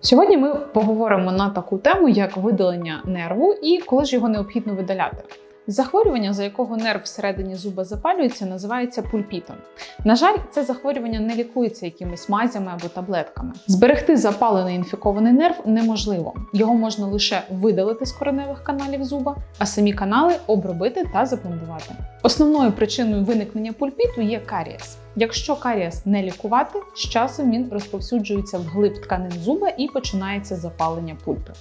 Сьогодні ми поговоримо на таку тему, як видалення нерву і коли ж його необхідно видаляти. Захворювання, за якого нерв всередині зуба запалюється, називається пульпітом. На жаль, це захворювання не лікується якимись мазями або таблетками. Зберегти запалений інфікований нерв неможливо. Його можна лише видалити з кореневих каналів зуба, а самі канали обробити та запломбувати. Основною причиною виникнення пульпіту є карієс. Якщо карієс не лікувати, з часом він розповсюджується вглиб тканин зуба і починається запалення пульпи.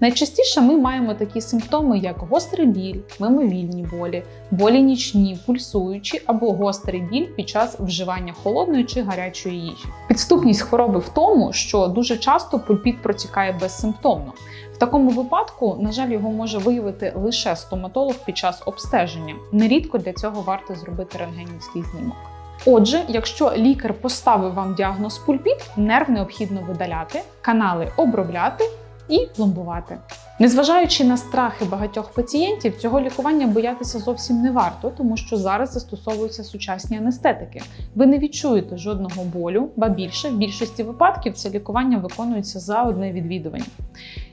Найчастіше ми маємо такі симптоми, як гострий біль, мимовільні болі, болі нічні, пульсуючі або гострий біль під час вживання холодної чи гарячої їжі. Підступність хвороби в тому, що дуже часто пульпіт протікає безсимптомно. В такому випадку, на жаль, його може виявити лише стоматолог під час обстеження. Нерідко для цього варто зробити рентгенівський знімок. Отже, якщо лікар поставив вам діагноз пульпіт, нерв необхідно видаляти, канали обробляти і пломбувати. Незважаючи на страхи багатьох пацієнтів, цього лікування боятися зовсім не варто, тому що зараз застосовуються сучасні анестетики. Ви не відчуєте жодного болю, ба більше в більшості випадків це лікування виконується за одне відвідування.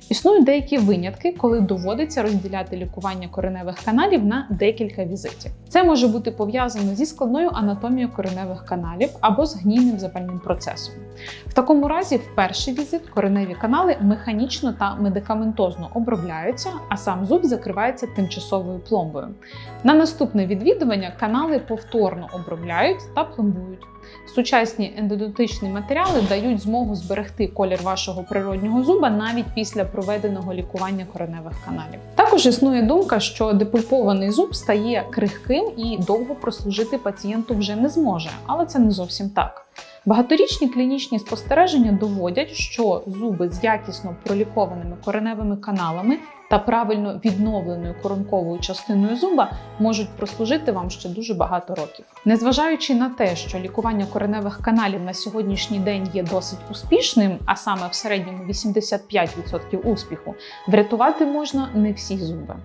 Існують деякі винятки, коли доводиться розділяти лікування кореневих каналів на декілька візитів. Це може бути пов'язано зі складною анатомією кореневих каналів або з гнійним запальним процесом. В такому разі, в перший візит кореневі канали механічно та медикаментозно обробляються, а сам зуб закривається тимчасовою пломбою. На наступне відвідування канали повторно обробляють та пломбують. Сучасні ендодонтичні матеріали дають змогу зберегти колір вашого природнього зуба навіть після проведеного лікування кореневих каналів. Також існує думка, що депульпований зуб стає крихким і довго прослужити пацієнту вже не зможе, але це не зовсім так. Багаторічні клінічні спостереження доводять, що зуби з якісно пролікованими кореневими каналами та правильно відновленою коронковою частиною зуба можуть прослужити вам ще дуже багато років. Незважаючи на те, що лікування кореневих каналів на сьогоднішній день є досить успішним, а саме в середньому 85% успіху, врятувати можна не всі зуби.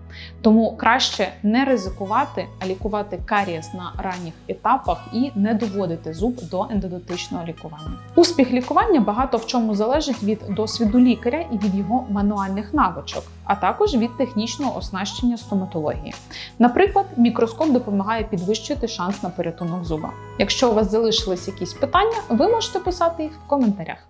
Тому краще не ризикувати, а лікувати карієс на ранніх етапах і не доводити зуб до ендодонтичного лікування. Успіх лікування багато в чому залежить від досвіду лікаря і від його мануальних навичок, а також від технічного оснащення стоматології. Наприклад, мікроскоп допомагає підвищити шанс на порятунок зуба. Якщо у вас залишились якісь питання, ви можете писати їх в коментарях.